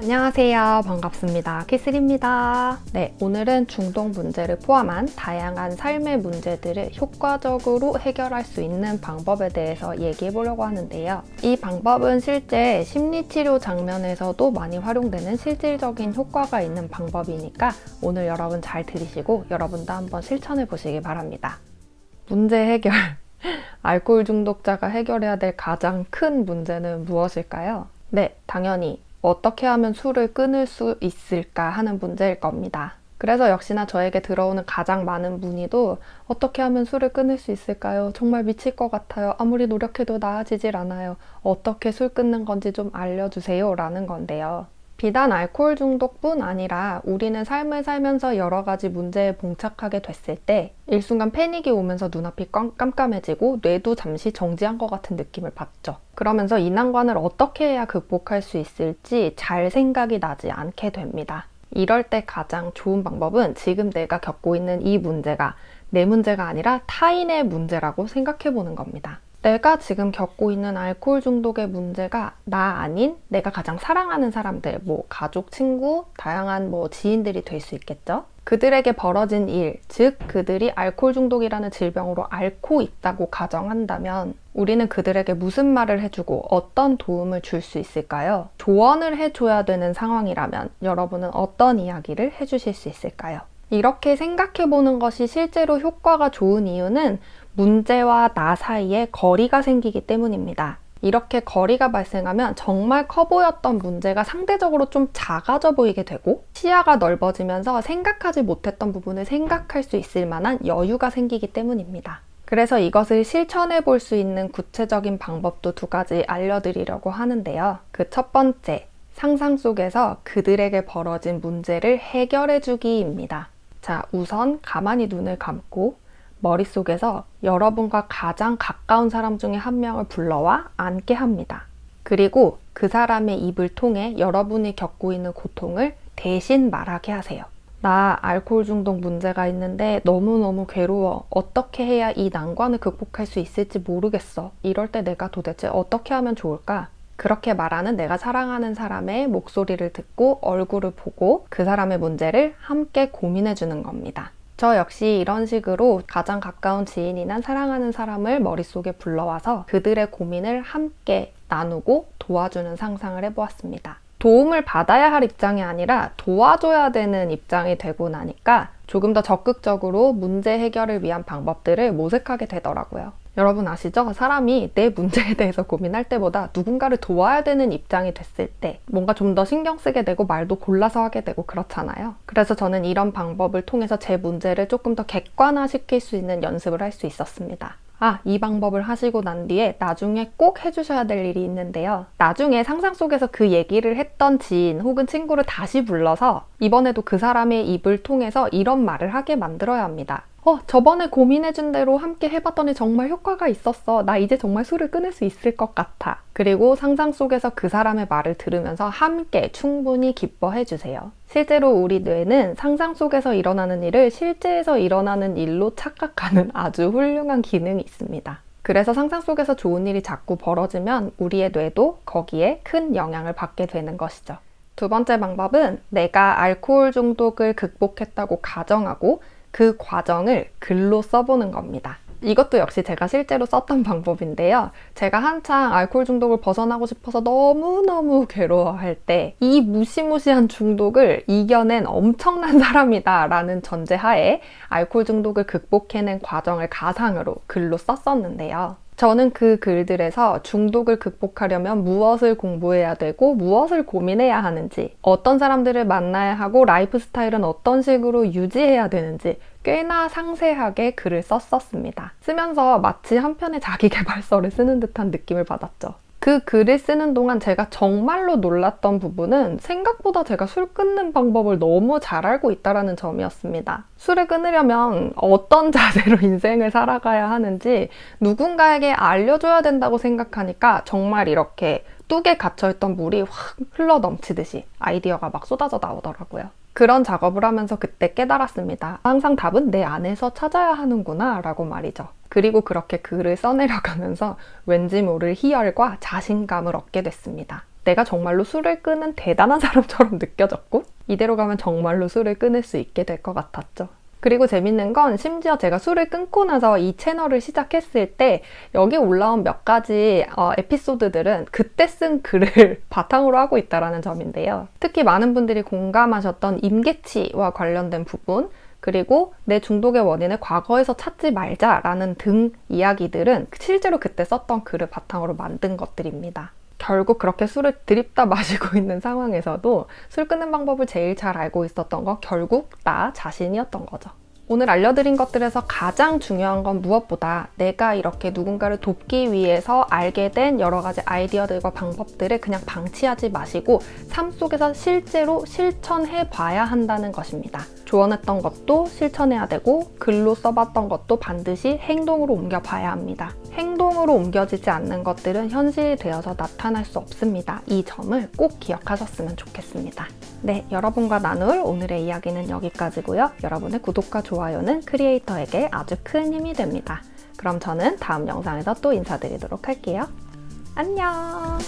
안녕하세요. 반갑습니다. 키슬입니다. 네, 오늘은 중독 문제를 포함한 다양한 삶의 문제들을 효과적으로 해결할 수 있는 방법에 대해서 얘기해 보려고 하는데요. 이 방법은 실제 심리치료 장면에서도 많이 활용되는 실질적인 효과가 있는 방법이니까 오늘 여러분 잘 들으시고 여러분도 한번 실천해 보시기 바랍니다. 문제 해결. 알코올 중독자가 해결해야 될 가장 큰 문제는 무엇일까요? 네, 당연히 어떻게 하면 술을 끊을 수 있을까 하는 문제일 겁니다. 그래서 역시나 저에게 들어오는 가장 많은 문의도 어떻게 하면 술을 끊을 수 있을까요? 정말 미칠 것 같아요. 아무리 노력해도 나아지질 않아요. 어떻게 술 끊는 건지 좀 알려주세요. 라는 건데요. 비단 알코올 중독뿐 아니라 우리는 삶을 살면서 여러 가지 문제에 봉착하게 됐을 때 일순간 패닉이 오면서 눈앞이 깜깜해지고 뇌도 잠시 정지한 것 같은 느낌을 받죠. 그러면서 이 난관을 어떻게 해야 극복할 수 있을지 잘 생각이 나지 않게 됩니다. 이럴 때 가장 좋은 방법은 지금 내가 겪고 있는 이 문제가 내 문제가 아니라 타인의 문제라고 생각해 보는 겁니다. 내가 지금 겪고 있는 알코올 중독의 문제가 나 아닌 내가 가장 사랑하는 사람들, 뭐 가족, 친구, 다양한 뭐 지인들이 될 수 있겠죠? 그들에게 벌어진 일, 즉 그들이 알코올 중독이라는 질병으로 앓고 있다고 가정한다면 우리는 그들에게 무슨 말을 해주고 어떤 도움을 줄 수 있을까요? 조언을 해줘야 되는 상황이라면 여러분은 어떤 이야기를 해주실 수 있을까요? 이렇게 생각해 보는 것이 실제로 효과가 좋은 이유는 문제와 나 사이에 거리가 생기기 때문입니다. 이렇게 거리가 발생하면 정말 커 보였던 문제가 상대적으로 좀 작아져 보이게 되고 시야가 넓어지면서 생각하지 못했던 부분을 생각할 수 있을 만한 여유가 생기기 때문입니다. 그래서 이것을 실천해 볼 수 있는 구체적인 방법도 두 가지 알려드리려고 하는데요. 그 첫 번째, 상상 속에서 그들에게 벌어진 문제를 해결해 주기입니다. 자, 우선 가만히 눈을 감고 머릿속에서 여러분과 가장 가까운 사람 중에 한 명을 불러와 앉게 합니다. 그리고 그 사람의 입을 통해 여러분이 겪고 있는 고통을 대신 말하게 하세요. 나 알코올 중독 문제가 있는데 너무너무 괴로워. 어떻게 해야 이 난관을 극복할 수 있을지 모르겠어. 이럴 때 내가 도대체 어떻게 하면 좋을까? 그렇게 말하는 내가 사랑하는 사람의 목소리를 듣고 얼굴을 보고 그 사람의 문제를 함께 고민해 주는 겁니다. 저 역시 이런 식으로 가장 가까운 지인이나 사랑하는 사람을 머릿속에 불러와서 그들의 고민을 함께 나누고 도와주는 상상을 해보았습니다. 도움을 받아야 할 입장이 아니라 도와줘야 되는 입장이 되고 나니까 조금 더 적극적으로 문제 해결을 위한 방법들을 모색하게 되더라고요. 여러분 아시죠? 사람이 내 문제에 대해서 고민할 때보다 누군가를 도와야 되는 입장이 됐을 때 뭔가 좀 더 신경 쓰게 되고 말도 골라서 하게 되고 그렇잖아요. 그래서 저는 이런 방법을 통해서 제 문제를 조금 더 객관화 시킬 수 있는 연습을 할 수 있었습니다. 아, 이 방법을 하시고 난 뒤에 나중에 꼭 해주셔야 될 일이 있는데요. 나중에 상상 속에서 그 얘기를 했던 지인 혹은 친구를 다시 불러서 이번에도 그 사람의 입을 통해서 이런 말을 하게 만들어야 합니다. 어, 저번에 고민해준 대로 함께 해봤더니 정말 효과가 있었어. 나 이제 정말 술을 끊을 수 있을 것 같아. 그리고 상상 속에서 그 사람의 말을 들으면서 함께 충분히 기뻐해주세요. 실제로 우리 뇌는 상상 속에서 일어나는 일을 실제에서 일어나는 일로 착각하는 아주 훌륭한 기능이 있습니다. 그래서 상상 속에서 좋은 일이 자꾸 벌어지면 우리의 뇌도 거기에 큰 영향을 받게 되는 것이죠. 두 번째 방법은 내가 알코올 중독을 극복했다고 가정하고 그 과정을 글로 써보는 겁니다. 이것도 역시 제가 실제로 썼던 방법인데요. 제가 한창 알코올 중독을 벗어나고 싶어서 너무너무 괴로워할 때 이 무시무시한 중독을 이겨낸 엄청난 사람이다 라는 전제하에 알코올 중독을 극복해낸 과정을 가상으로 글로 썼었는데요. 저는 그 글들에서 중독을 극복하려면 무엇을 공부해야 되고 무엇을 고민해야 하는지, 어떤 사람들을 만나야 하고 라이프 스타일은 어떤 식으로 유지해야 되는지 꽤나 상세하게 글을 썼었습니다. 쓰면서 마치 한 편의 자기개발서를 쓰는 듯한 느낌을 받았죠. 그 글을 쓰는 동안 제가 정말로 놀랐던 부분은 생각보다 제가 술 끊는 방법을 너무 잘 알고 있다는 점이었습니다. 술을 끊으려면 어떤 자세로 인생을 살아가야 하는지 누군가에게 알려줘야 된다고 생각하니까 정말 이렇게 뚝에 갇혀있던 물이 확 흘러 넘치듯이 아이디어가 막 쏟아져 나오더라고요. 그런 작업을 하면서 그때 깨달았습니다. 항상 답은 내 안에서 찾아야 하는구나 라고 말이죠. 그리고 그렇게 글을 써내려가면서 왠지 모를 희열과 자신감을 얻게 됐습니다. 내가 정말로 술을 끄는 대단한 사람처럼 느껴졌고 이대로 가면 정말로 술을 끊을 수 있게 될 것 같았죠. 그리고 재밌는 건 심지어 제가 술을 끊고 나서 이 채널을 시작했을 때 여기 올라온 몇 가지 어, 에피소드들은 그때 쓴 글을 바탕으로 하고 있다는 점인데요. 특히 많은 분들이 공감하셨던 임계치와 관련된 부분 그리고 내 중독의 원인을 과거에서 찾지 말자라는 등 이야기들은 실제로 그때 썼던 글을 바탕으로 만든 것들입니다. 결국 그렇게 술을 드립다 마시고 있는 상황에서도 술 끊는 방법을 제일 잘 알고 있었던 건 결국 나 자신이었던 거죠. 오늘 알려드린 것들에서 가장 중요한 건 무엇보다 내가 이렇게 누군가를 돕기 위해서 알게 된 여러 가지 아이디어들과 방법들을 그냥 방치하지 마시고 삶 속에서 실제로 실천해 봐야 한다는 것입니다. 조언했던 것도 실천해야 되고 글로 써봤던 것도 반드시 행동으로 옮겨 봐야 합니다. 행 행동으로 옮겨지지 않는 것들은 현실이 되어서 나타날 수 없습니다. 이 점을 꼭 기억하셨으면 좋겠습니다. 네, 여러분과 나눌 오늘의 이야기는 여기까지고요. 여러분의 구독과 좋아요는 크리에이터에게 아주 큰 힘이 됩니다. 그럼 저는 다음 영상에서 또 인사드리도록 할게요. 안녕!